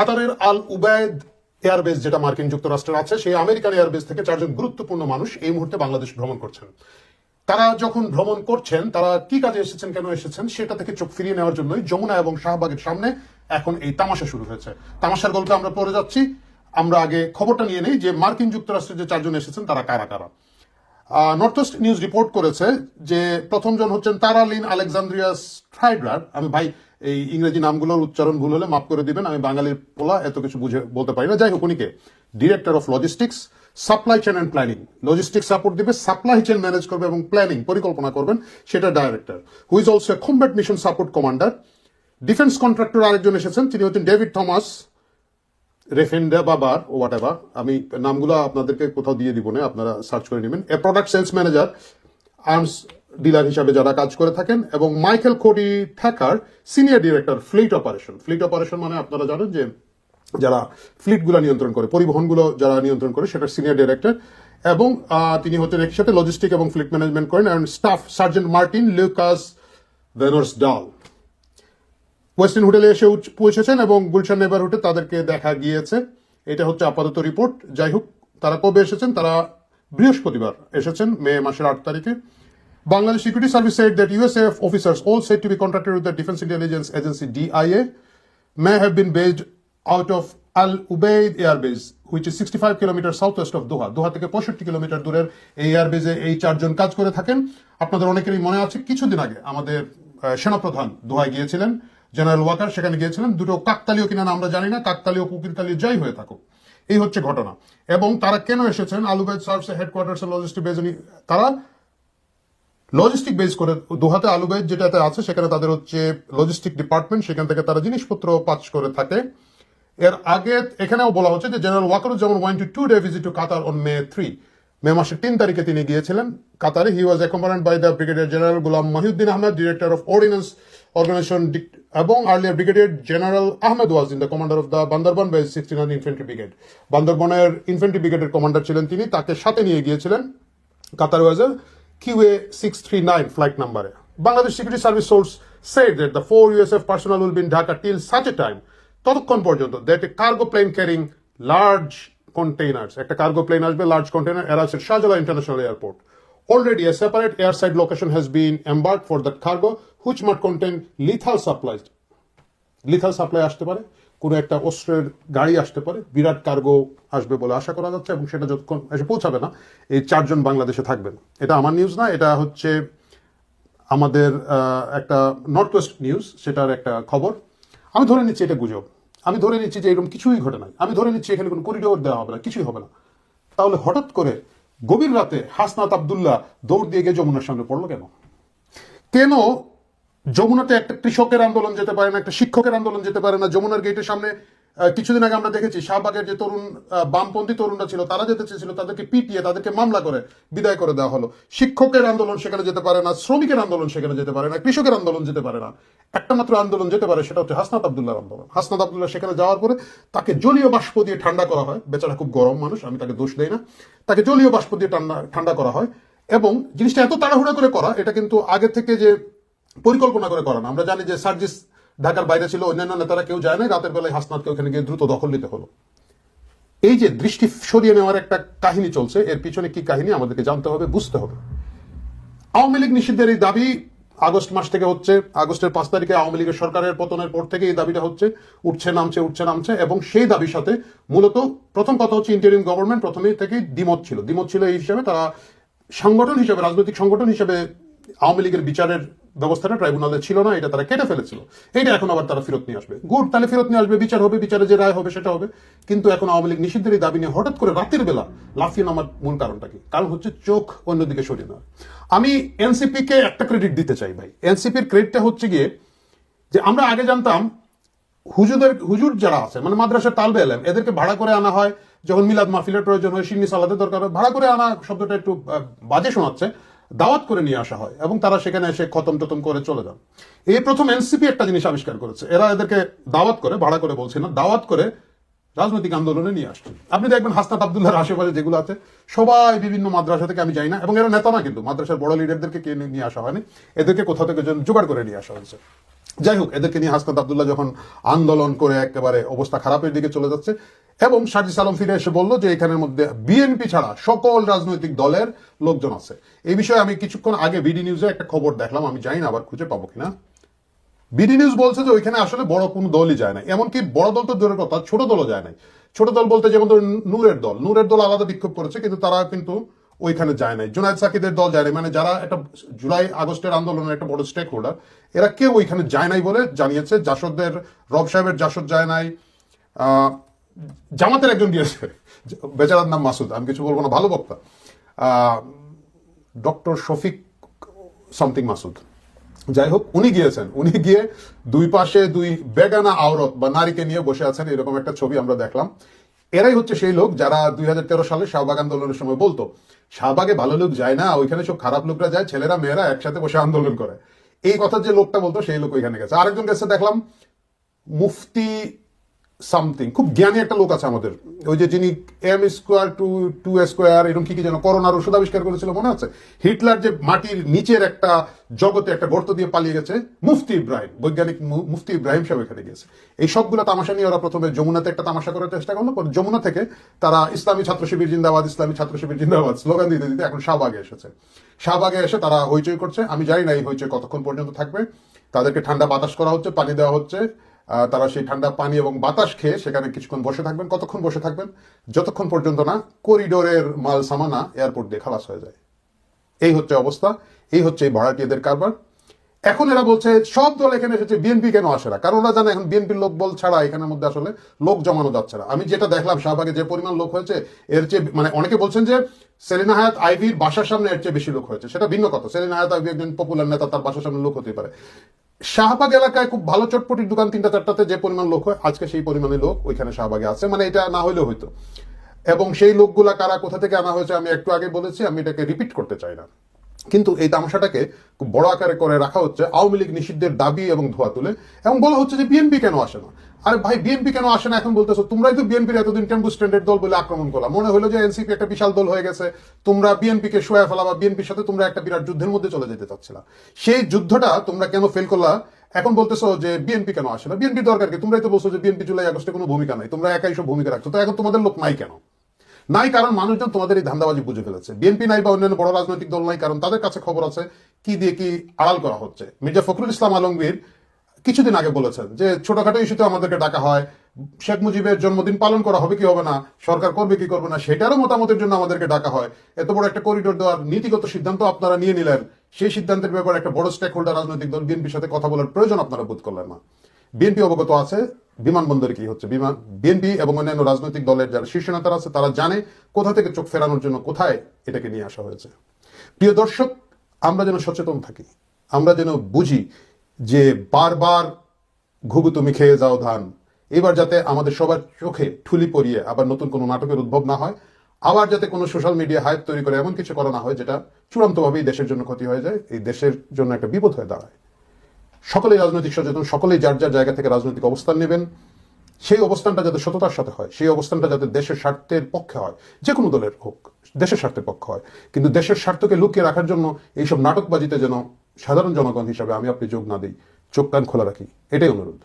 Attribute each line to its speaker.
Speaker 1: কাতারের আল উবায়দ এয়ারবেস, যেটা মার্কিন যুক্তরাষ্ট্রের আছে, সেই আমেরিকান এয়ারবেস থেকে চারজন গুরুত্বপূর্ণ মানুষ এই মুহূর্তে বাংলাদেশ ভ্রমণ করছেন। তারা যখন ভ্রমণ করছেন, তারা কি কাজে এসেছেন, কেন এসেছেন, সেটা থেকে চোখ ফিরিয়ে নেওয়ার জন্যই যমুনা এবং শাহবাগের সামনে এখন এই তামাশা শুরু হয়েছে। তামাশার গল্পে আমরা পড়ে যাচ্ছি। আমরা আগে খবরটা নিয়ে নেই যে মার্কিন যুক্তরাষ্ট্রের যে চারজন এসেছেন, তারা কারা কারা? নর্থ ইস্ট নিউজ রিপোর্ট করেছে যে প্রথমজন হচ্ছেন তারালিন আলেকজান্দ্রিয়াস ট্রাইডার আমি ভাই এই ইংরেজি নামগুলোর উচ্চারণ ভুল হলে মাফ করে দিবেন, আমি বাঙালির পোলা এত কিছু বুঝে বলতে পারি না। যাই হোক, উনিকে director of logistics supply chain and planning logistic support দিবে সাপ্লাই চেন ম্যানেজ করবে এবং প্ল্যানিং পরিকল্পনা করবেন, সেটা director who is also combat mission support commander defence contractor আরেকজন এসেছেন, তিনি হচ্ছেন ডেভিড থমাস রেফেন্ডা বাবার ও হোয়াট এভার আমি নামগুলো আপনাদেরকে কোথাও দিয়ে দিব না, আপনারা সার্চ করে নেবেন। A product sales manager arms dealer হিসাবে যারা কাজ করে থাকেন এবং Michael Cody Thacker senior director fleet operation. Fleet operation মানে আপনারা জানেন যে যারা ফ্লিটগুলো নিয়ন্ত্রণ করে, পরিবহনগুলো যারা নিয়ন্ত্রণ করে, সেটার সিনিয়র ডিরেক্টর এবং তিনি হচ্ছেন একই সাথে লজিস্টিক এবং ফ্লিট ম্যানেজমেন্ট করেন and staff sergeant Martin Lucas ভেনর্স ডাল ওয়েস্টার্ন হোটেলে এসে পৌঁছেছেন এবং গুলশান নেবারহুডে তাদেরকে দেখা গিয়েছে। এটা হচ্ছে আপাতত রিপোর্ট যাই হোক, তারা কবে এসেছেন? তারা বৃহস্পতিবার এসেছেন মে মাসের আট তারিখে। Bangladesh security service said that USAF officers all said to be contracted with the Defense Intelligence Agency DIA may have been based out of Al Ubaid Air Base, which is 65 kilometers southwest of Doha. Doha থেকে পঁয়ষট্টি kilometre দূরের এই এয়ারবেজে এই চারজন কাজ করে থাকেন। আপনাদের অনেকেরই মনে আছে কিছুদিন আগে আমাদের সেনাপ্রধান দোহায় গিয়েছিলেন জেনারেল ওয়াকার সেখানে গিয়েছিলেন। দুটো কাকতালীয় কিনা আমরা জানি না কাকতালীয় কুকিরতালীয় যাই হয়ে থাকুক। এই হচ্ছে ঘটনা। এবং তারা কেন এসেছেন? Al Udeid service headquarters logistic base তারা লজিস্টিক বেস করে দোহাতে আলুবাইদ যেটাতে আছে, সেখানে তাদের হচ্ছে লজিস্টিক ডিপার্টমেন্ট সেখান থেকে তারা জিনিসপত্র পাচ করে থাকে। এর আগে এখানেও বলা হচ্ছে যে general Wakeruzzaman one to two day visit to Qatar on May three মে মাসের তিন তারিখে তিনি গিয়েছিলেন কাতারে। He was accompanied by the brigadier general Golam Mohiuddin Ahmed director of ordnance organisation এবং earlier brigadier general Ahmed was in the commander of the Bandarban base sixty nine infantry brigade বান্দরবানের infantry ব্রিগেডের commander ছিলেন তিনি, তাকে সাথে নিয়ে গিয়েছিলেন। কাতার ওয়াজার QA 639 flight number. Bangladesh Security Service source said that the four USF personnel will be in Dhaka till such a time ততক্ষণ পর্যন্ত that a cargo plane carrying large containers একটা cargo plane আসবে large container arrives at Shahjalan International Airport. Already a separate airside location has been embarked for that cargo which might contain lethal supplies lethal supply আসতে পারে, কোনো একটা অস্ত্রের গাড়ি আসতে পারে, বিরাট কার্গো আসবে বলে আশা করা যাচ্ছে এবং সেটা যতক্ষণ এসে পৌঁছাবে না, এই চারজন বাংলাদেশে থাকবেন। এটা আমার নিউজ না, এটা হচ্ছে আমাদের একটা নর্থ ওয়েস্ট নিউজ সেটার একটা খবর। আমি ধরে নিচ্ছি এটা গুজব। আমি ধরে নিচ্ছি যে এরকম কিছুই ঘটে নাই। আমি ধরে নিচ্ছি এখানে কোনো করিডোর দেওয়া হবে না, কিছুই হবে না। তাহলে হঠাৎ করে গভীর রাতে হাসনাত আবদুল্লাহ দৌড় দিয়ে গিয়ে যমুনার সামনে পড়ল কেন? কেন যমুনাতে একটা কৃষকের আন্দোলন যেতে পারে না, একটা শিক্ষকের আন্দোলন যেতে পারে না। যমুনার গেটের সামনে কিছুদিন আগে আমরা দেখেছি, শাহবাগের যে তরুণ বামপন্থী তরুণরা ছিল, তারা যেতে চেয়েছিল, তাদেরকে পিটিয়ে, তাদেরকে মামলা করে, বিদায় করে দেওয়া হলো। শিক্ষকের আন্দোলন সেখানে যেতে পারে না, শ্রমিকের আন্দোলন সেখানে যেতে পারে না, কৃষকের আন্দোলন যেতে পারে না। একটা মাত্র আন্দোলন যেতে পারে, সেটা হচ্ছে হাসনাত আবদুল্লাহর আন্দোলন। হাসনাত আবদুল্লাহ সেখানে যাওয়ার পরে তাকে জলীয় বাষ্প দিয়ে ঠান্ডা করা হয়। বেচারা খুব গরম মানুষ, আমি তাকে দোষ দেই না। তাকে জলীয় বাষ্প দিয়ে ঠান্ডা ঠান্ডা করা হয়। এবং জিনিসটা এত তাড়াহুড়া করে করা, এটা কিন্তু আগে থেকে যে পরিকল্পনা করে করা না আমরা জানি যে সার্জিস ঢাকার বাইরে ছিল, অন্যান্য নেতারা কেউ যায় না রাতের বেলায় হাসনাতকে ওখানে গিয়ে দ্রুত দখল নিতে হলো। এই যে দৃষ্টি সরিয়ে নেওয়ার একটা কাহিনী চলছে, এর পিছনে কি কাহিনী আমাদেরকে জানতে হবে, বুঝতে হবে। আওয়ামী লীগ নিষিদ্ধের এই দাবি আগস্ট মাস থেকে হচ্ছে, আগস্টের পাঁচ তারিখে আওয়ামী লীগের সরকারের পতনের পর থেকে এই দাবিটা হচ্ছে, উঠছে, নামছে উঠছে, নামছে, এবং সেই দাবির সাথে মূলত প্রথম কথা হচ্ছে ইন্টারিম গভর্নমেন্ট প্রথমেই থেকে দ্বিমত ছিল। দ্বিমত ছিল এই হিসাবে তারা সংগঠন হিসেবে, রাজনৈতিক সংগঠন হিসেবে আওয়ামী লীগের বিচারের ব্যবস্থাটা ট্রাইব্যুনালে ছিল না, এটা তারা কেটে ফেলেছিল। এইটা এখন আবার তারা ফেরত নিয়ে আসবে। গুড, তাহলে ফেরত নিয়ে আসবে, বিচার হবে, বিচারে যে রায় হবে সেটা হবে। কিন্তু এখন আওয়ামী লীগ নিষিদ্ধের দাবি নিয়ে হঠাৎ করে রাতের বেলা লাফিয়ে নামার মূল কারণটা কি? কারণ হচ্ছে চোখ অন্যদিকে সরিয়ে নেওয়া। আমি এনসিপি কে একটা ক্রেডিট দিতে চাই ভাই। এনসিপির ক্রেডিটটা হচ্ছে গিয়ে যে আমরা আগে জানতাম হুজুরদের হুজুর যারা আছে মানে মাদ্রাসার তালবে এলেম, এদেরকে ভাড়া করে আনা হয়, যখন মিলাদ মাহফিলের প্রয়োজন হয়, সিন্নি সালাদের দরকার হয়, ভাড়া করে আনা শব্দটা একটু বাজে শোনাচ্ছে। দাওয়াত করে নিয়ে আসা হয় এবং তারা সেখানে এসে খতম টতম করে চলে যান। এই প্রথম এনসিপি একটা জিনিস আবিষ্কার করেছে। এরা এদেরকে দাওয়াত করে, ভাড়া করে বলছে না, দাওয়াত করে রাজনৈতিক আন্দোলনে নিয়ে আসছে। আপনি দেখবেন হাসনাত আবদুল্লাহর আশেপাশে যেগুলো আছে, সবাই বিভিন্ন মাদ্রাসা থেকে আমি যাই না, এবং এরা নেতা না কিন্তু, মাদ্রাসার বড় লিডারদেরকে কে নিয়ে আসা হয়নি, এদেরকে কোথাও থেকে জোগাড় করে নিয়ে আসা হয়েছে। যাই হোক, এদেরকে নিয়ে হাসনাত আবদুল্লাহ যখন আন্দোলন করে একেবারে অবস্থা খারাপের দিকে চলে যাচ্ছে, এবং সাজিস আলম ফিরে এসে বলল যে এখানের মধ্যে বিএনপি ছাড়া সকল রাজনৈতিক দলের লোকজন আছে। এই বিষয়ে আমি কিছুক্ষণ আগে বিডি নিউজে একটা খবর দেখলাম, আমি জানি না আবার খুঁজে পাবো কিনা। বিডি নিউজ বলছে যে ওইখানে আসলে বড় কোনো দলই যায় না, এমনকি বড় দল তো দূরের কথা, ছোট দলও যায় নাই। ছোট দল বলতে যেমন ধরুন নূরের দল নূরের দল আলাদা বিক্ষোভ করেছে, কিন্তু তারা কিন্তু ওইখানে যায় নাই। জুনায়দ সাকিদের দল যায় নাই। মানে যারা একটা জুলাই আগস্টের আন্দোলনের একটা বড় স্টেক হোল্ডার এরা কেউ ওইখানে যায় নাই বলে জানিয়েছে। জাসদের রব সাহেবের জাসদ যায় নাই। জামাতের একজন গিয়েছে বেচারার নাম মাসুদ, আমি কিছু বলব না, ভালো বক্তা। Doctor Shafiq something Masud. যাই হোক, উনি গিয়েছেন। উনি গিয়ে দুই পাশে দুই বেগানা আওরত বা নারীকে নিয়ে বসে আছেন, এরকম একটা ছবি আমরা দেখলাম। এরাই হচ্ছে সেই লোক যারা দুই হাজার তেরো সালে শাহবাগ আন্দোলনের সময় বলতো। শাহবাগে ভালো লোক যায় না, ওইখানে সব খারাপ লোকরা যায়, ছেলেরা, মেয়েরা একসাথে বসে আন্দোলন করে। এই কথা যে লোকটা বলতো, সেই লোক ওইখানে গেছে। আরেকজন গেছে, দেখলাম, মুফতি সামথিং খুব জ্ঞানী একটা লোক আছে আমাদের। ওই যে যিনি M square two two square এরকম কি কি যেন করোনার ওষুধ আবিষ্কার করেছিল, মনে আছে? হিটলার যে মাটির নিচের একটা জগতে একটা গর্ত দিয়ে পালিয়ে গেছে, মুফতি ইব্রাহিম, বৈজ্ঞানিক মুফতি ইব্রাহিম সাহেব এখানে গেছে এই সবগুলো তামাশা নিয়ে ওরা প্রথমে যমুনাতে একটা তামাশা করার চেষ্টা করল, পরে যমুনা থেকে তারা ইসলামী ছাত্র শিবির জিন্দাবাদ, ইসলামী ছাত্র শিবির জিন্দাবাদ স্লোগান দিতে দিতে এখন শাহবাগে এসেছে। শাহবাগে এসে তারা হইচই করছে। আমি জানি না এই হইচই কতক্ষণ পর্যন্ত থাকবে। তাদেরকে ঠান্ডা বাতাস করা হচ্ছে, পানি দেওয়া হচ্ছে। তারা সেই ঠান্ডা পানি এবং বাতাস খেয়ে সেখানে কিছুক্ষণ বসে থাকবেন, কতক্ষণ বসে থাকবেন? যতক্ষণ পর্যন্ত না করিডোরের মাল সামানা এয়ারপোর্ট দিয়ে খালাস হয়ে যায়। এই হচ্ছে অবস্থা, এই হচ্ছে এই ভাড়াটিয়াদের কারবার। এখন এরা বলছে, সব দল এখানে এসেছে, বিএনপি কেন আসে না? কারণ ওরা জানে এখন বিএনপির লোক বল ছাড়া এখানের মধ্যে আসলে লোক জমানো যাচ্ছে না। আমি যেটা দেখলাম, শাহবাগে যে পরিমাণ লোক হয়েছে, এর চেয়ে মানে অনেকে বলছেন যে সেলিনা হায়াত আইভির বাসার সামনে এর চেয়ে বেশি লোক হয়েছে। সেটা ভিন্ন কথা। সেলিনা হায়াত আইভি একজন পপুলার নেতা, তার বাসার সামনে লোক হতে পারে। শাহবাগ এলাকায় খুব ভালো চটপটির দোকান তিনটা, চারটাতে যে পরিমাণ লোক হয়, আজকে সেই পরিমাণে লোক ওইখানে শাহবাগে আছে। মানে এটা না হলেও হইতো। এবং সেই লোকগুলা কারা, কোথা থেকে আনা হয়েছে, আমি একটু আগে বলেছি, আমি এটাকে রিপিট করতে চাই না। কিন্তু এই তামাশাটাকে বড় আকারে করে রাখা হচ্ছে আওয়ামী লীগ নিষিদ্ধের দাবি এবং ধোয়া তুলে এবং বলা হচ্ছে যে বিএনপি কেন আসে না। আরে ভাই, বিএনপি কেন আসে না এখন বলতেছো? তোমরাই তো বিএনপির এতদিন টেম্পু স্ট্যান্ডার্ড দল বলে আক্রমণ করলা। মনে হলো যে এনসিপি একটা বিশাল দল হয়ে গেছে। তোমরা বিএনপি কে শোয়া ফেলা বা বিএনপির সাথে তোমরা একটা বিরাট যুদ্ধের মধ্যে চলে যেতে চাচ্ছিলা। সেই যুদ্ধটা তোমরা কেন ফেল করলা? এখন বলতেছো যে বিএনপি কেন আসে না? বিএনপি দরকার কি? তোমরাই তো বলছো যে বিএনপি জুলাই আগস্টে কোনো ভূমিকা নাই। তোমরা একাই সব ভূমিকা রাখছো। তো এখন তোমাদের লোক নাই কেন? নাই কারণ মানুষজন তোমাদের এই ধান্দাবাজি বুঝে ফেলেছে। বিএনপি নাই বা অন্যান্য বড় রাজনৈতিক দল নাই কারণ তাদের কাছে খবর আছে কি দিয়ে কি আড়াল করা হচ্ছে। মির্জা ফখরুল ইসলাম আলমগীর কিছুদিন আগে বলেছেন যে, ছোটখাটো ইস্যুতে আমাদেরকে ডাকা হয়, শেখ মুজিবের জন্মদিন পালন করা হবে কি হবে না, সরকার করবে কি করবে না, সেটারও মতামতের জন্য আমাদেরকে ডাকা হয়। এত বড় একটা করিডোর দেওয়ার নীতিগত সিদ্ধান্ত আপনারা নিয়ে নিলেন। সেই সিদ্ধান্তের ব্যাপারে একটা বড় স্টেক হোল্ডার রাজনৈতিক দল বিএনপির সাথে কথা বলার প্রয়োজন আপনারা বোধ করলেন না। বিএনপি অবগত আছে, বিমানবন্দরে কি হচ্ছে? বিমান, বিএনপি এবং অন্যান্য রাজনৈতিক দলের যারা শীর্ষ নেতারা আছে, তারা জানে কোথা থেকে চোখ ফেরানোর জন্য কোথায় এটাকে নিয়ে আসা হয়েছে। প্রিয় দর্শক, আমরা যেন সচেতন থাকি, আমরা যেন বুঝি যে বারবার ঘুঘু তুমি খেয়ে যাও ধান, এবার যাতে আমাদের সবার চোখে ঠুলি পরিয়ে আবার নতুন কোনো নাটকের উদ্ভব না হয়, আবার যাতে কোনো সোশ্যাল মিডিয়া হাইপ তৈরি করে এমন কিছু করা না হয় যেটা চূড়ান্তভাবেই দেশের জন্য ক্ষতি হয়ে যায়, এই দেশের জন্য একটা বিপদ হয়ে দাঁড়ায়। সকলেই রাজনৈতিক সচেতন, সকলেই যার যার জায়গা থেকে রাজনৈতিক অবস্থান নেবেন। সেই অবস্থানটা যাতে সততার সাথে হয়, সেই অবস্থানটা যাতে দেশের স্বার্থের পক্ষে হয়, যে কোনো দলের হোক, দেশের স্বার্থের পক্ষে হয়। কিন্তু দেশের স্বার্থকে লুকিয়ে রাখার জন্য এইসব নাটকবাজিতে যেন সাধারণ জনগণ হিসাবে আমি আপনি যোগ না দিই, চোখ কান খোলা রাখি, এটাই অনুরোধ।